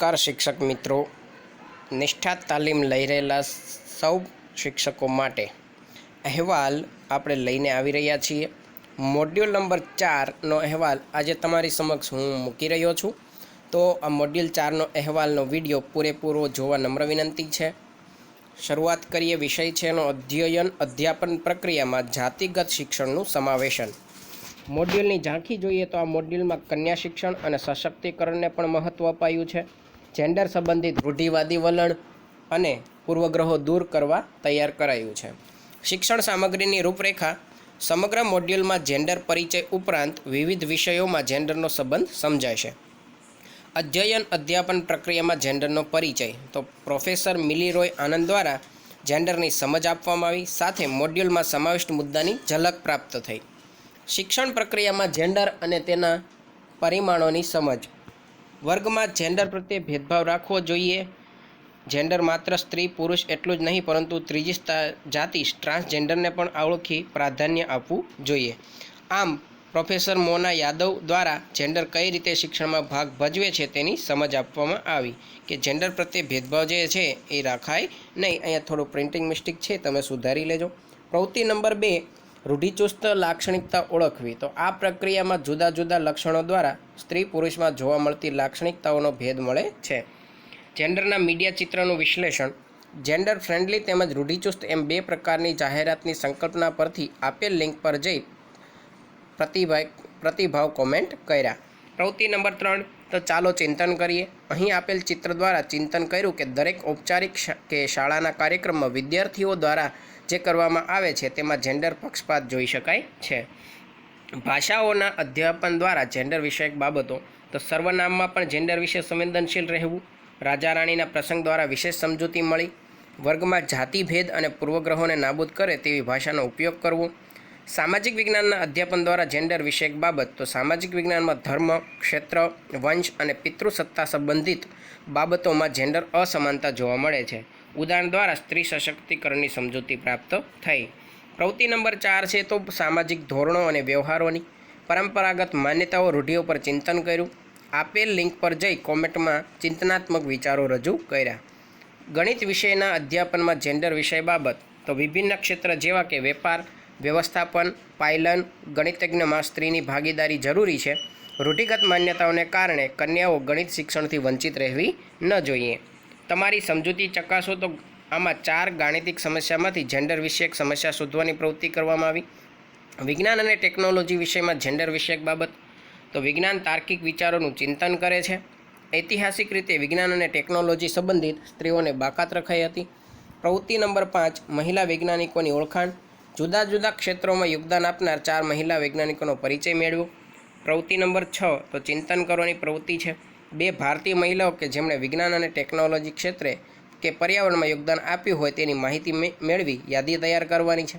નમસ્કાર શિક્ષક મિત્રો, નિષ્ઠા તાલીમ લઈ રહેલા સૌ શિક્ષકો માટે અહેવાલ આપણે લઈને આવી રહ્યા છીએ. મોડ્યુલ નંબર ચારનો અહેવાલ આજે તમારી સમક્ષ હું મૂકી રહ્યો છું. તો આ મોડ્યુલ ચારનો અહેવાલનો વીડિયો પૂરેપૂરો જોવા નમ્ર વિનંતી છે. શરૂઆત કરીએ વિષય છે એનો અધ્યયન અધ્યાપન પ્રક્રિયામાં જાતિગત શિક્ષણનું સમાવેશન. મોડ્યુલની ઝાંખી જોઈએ તો આ મોડ્યુલમાં કન્યા શિક્ષણ અને સશક્તિકરણને પણ મહત્ત્વ અપાયું છે. જેન્ડર સંબંધિત રૂઢિવાદી વલણ અને પૂર્વગ્રહો દૂર કરવા તૈયાર કરાયું છે. શિક્ષણ સામગ્રીની રૂપરેખા સમગ્ર મોડ્યુલમાં જેન્ડર પરિચય ઉપરાંત વિવિધ વિષયોમાં જેન્ડરનો સંબંધ સમજાય છે. અધ્યયન અધ્યાપન પ્રક્રિયામાં જેન્ડરનો પરિચય, તો પ્રોફેસર મિલી રોય આનંદ દ્વારા જેન્ડરની સમજ આપવામાં આવી, સાથે મોડ્યુલમાં સમાવિષ્ટ મુદ્દાની ઝલક પ્રાપ્ત થઈ. શિક્ષણ પ્રક્રિયામાં જેન્ડર અને તેના પરિમાણોની સમજ વર્ગમાં જેન્ડર પ્રત્યે ભેદભાવ રાખવો જોઈએ. જેન્ડર માત્ર સ્ત્રી, પુરુષ એટલું જ નહીં, પરંતુ ત્રીજી જાતિ ટ્રાન્સજેન્ડરને પણ ઓળખી પ્રાધાન્ય આપવું જોઈએ. આમ, પ્રોફેસર મોના યાદવ દ્વારા જેન્ડર કઈ રીતે શિક્ષણમાં ભાગ ભજવે છે તેની સમજ આપવામાં આવી કે જેન્ડર પ્રત્યે ભેદભાવ જે છે એ રાખાય નહીં. અહીંયા થોડું પ્રિન્ટિંગ મિસ્ટેક છે, તમે સુધારી લેજો. પ્રવૃત્તિ નંબર બે રૂઢિચુસ્ત લાક્ષણિકતા ઓળખવી. તો આ પ્રક્રિયામાં જુદા જુદા લક્ષણો દ્વારા સ્ત્રી પુરુષમાં જોવા મળતી લાક્ષણિકતાઓનો ભેદ મળે છે. જેન્ડરના મીડિયા ચિત્રનું વિશ્લેષણ. જેન્ડર ફ્રેન્ડલી તેમજ રૂઢિચુસ્ત એમ બે પ્રકારની જાહેરાતની સંકલ્પના પરથી આપેલ લિંક પર જઈ પ્રતિભાવ પ્રતિભાવ કોમેન્ટ કર્યા. પ્રવૃત્તિ નંબર ત્રણ તો ચાલો ચિંતન કરીએ. અહીં આપેલ ચિત્ર દ્વારા ચિંતન કર્યું કે દરેક ઔપચારિક કે શાળાના કાર્યક્રમમાં વિદ્યાર્થીઓ દ્વારા જે કરવામાં આવે છે તેમાં જેન્ડર પક્ષપાત જોઈ શકાય છે. ભાષાઓના અધ્યાપન દ્વારા જેન્ડર વિષયક બાબતો, તો સર્વનામમાં પણ જેન્ડર વિશે સંવેદનશીલ રહેવું, રાજા રાણીના પ્રસંગ દ્વારા વિશેષ સમજૂતી મળી, વર્ગમાં જાતિભેદ અને પૂર્વગ્રહોને નાબૂદ કરે તેવી ભાષાનો ઉપયોગ કરવો સામાજિક વિજ્ઞાનના અધ્યાપન દ્વારા જેન્ડર વિષયક બાબત, તો સામાજિક વિજ્ઞાનમાં ધર્મ, ક્ષેત્ર, વંશ અને પિતૃસત્તા સંબંધિત બાબતોમાં જેન્ડર અસમાનતા જોવા મળે છે. ઉદાહરણ દ્વારા સ્ત્રી સશક્તિકરણની સમજૂતી પ્રાપ્ત થઈ. પ્રવૃત્તિ નંબર ચાર છે તો સામાજિક ધોરણો અને વ્યવહારોની. પરંપરાગત માન્યતાઓ રૂઢિઓ પર ચિંતન કર્યું. આપેલ લિંક પર જઈ કોમેન્ટમાં ચિંતનાત્મક વિચારો રજૂ કર્યા. ગણિત વિષયના અધ્યાપનમાં જેન્ડર વિષય બાબત, તો વિભિન્ન ક્ષેત્ર જેવા કે વેપાર વ્યવસ્થાપન પાયલન ગણિતજ્ઞમાં સ્ત્રીની ભાગીદારી જરૂરી છે. રૂઢિગત માન્યતાઓને કારણે કન્યાઓ ગણિત શિક્ષણથી વંચિત રહેવી ન જોઈએ. તમારી સમજૂતી ચકાસો તો આમાં ચાર ગાણિતિક સમસ્યામાંથી જેન્ડર વિષયક સમસ્યા શોધવાની પ્રવૃત્તિ કરવામાં આવી. વિજ્ઞાન અને ટેકનોલોજી વિષયમાં જેન્ડર વિષયક બાબત. તો વિજ્ઞાન તાર્કિક વિચારોનું ચિંતન કરે છે. ઐતિહાસિક રીતે વિજ્ઞાન અને ટેકનોલોજી સંબંધિત સ્ત્રીઓને બાકાત રખાઈ હતી. પ્રવૃત્તિ નંબર પાંચ, મહિલા વૈજ્ઞાનિકોની ઓળખાણ. જુદા જુદા ક્ષેત્રોમાં યોગદાન આપનાર ચાર મહિલા વૈજ્ઞાનિકોનો પરિચય મેળવ્યો પ્રવૃત્તિ નંબર છ, તો ચિંતન કરવાની પ્રવૃત્તિ છે. બે ભારતીય મહિલાઓ કે જેમણે વિજ્ઞાન અને ટેકનોલોજી ક્ષેત્રે કે પર્યાવરણમાં યોગદાન આપ્યું હોય તેની માહિતી મેળવી યાદી તૈયાર કરવાની છે.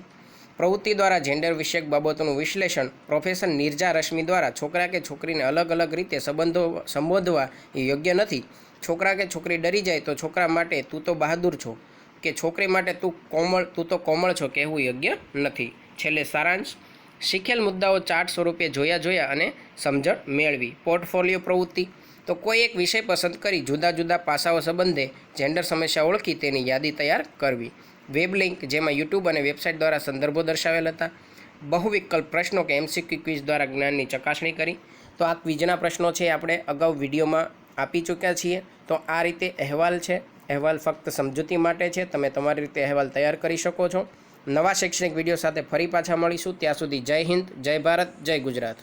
પ્રવૃત્તિ દ્વારા જેન્ડર વિષયક બાબતોનું વિશ્લેષણ પ્રોફેસર નિર્જા રશ્મિ દ્વારા છોકરા કે છોકરીને અલગ અલગ રીતે સંબંધો, સંબોધવા એ યોગ્ય નથી. છોકરા કે છોકરી ડરી જાય તો છોકરા માટે તું તો બહાદુર છો. કે છોકરી માટે તું કોમળ, તું તો કોમળ છો કહેવું યોગ્ય નથી. છેલ્લે સારાંશ. શીખેલ મુદ્દાઓ ચાર્ટ સ્વરૂપે જોયા જોયા અને સમજણ મેળવી. પોર્ટફોલિયો પ્રવૃત્તિ. તો કોઈ એક વિષય પસંદ કરી જુદા જુદા પાસાઓ સંબંધે જેન્ડર સમસ્યા ઓળખી તેની યાદી તૈયાર કરવી. વેબ લિંક જેમાં યુટ્યુબ અને વેબસાઇટ દ્વારા સંદર્ભો દર્શાવેલ હતા. બહુવિકલ્પ પ્રશ્નો કે એમસીક્યુ ક્વિઝ દ્વારા જ્ઞાનની ચકાસણી કરી. તો આ ક્વિઝના પ્રશ્નો છે આપણે અગાઉ વિડીયોમાં આપી ચૂક્યા છીએ. તો આ રીતે અહેવાલ છે. અહેવાલ ફક્ત સમજૂતી માટે છે. તમે તમારી રીતે અહેવાલ તૈયાર કરી શકો છો. નવા શૈક્ષણિક વીડિયો સાથે ફરી પાછા મળીશું. ત્યાં સુધી જય હિન્દ, જય ભારત, જય ગુજરાત.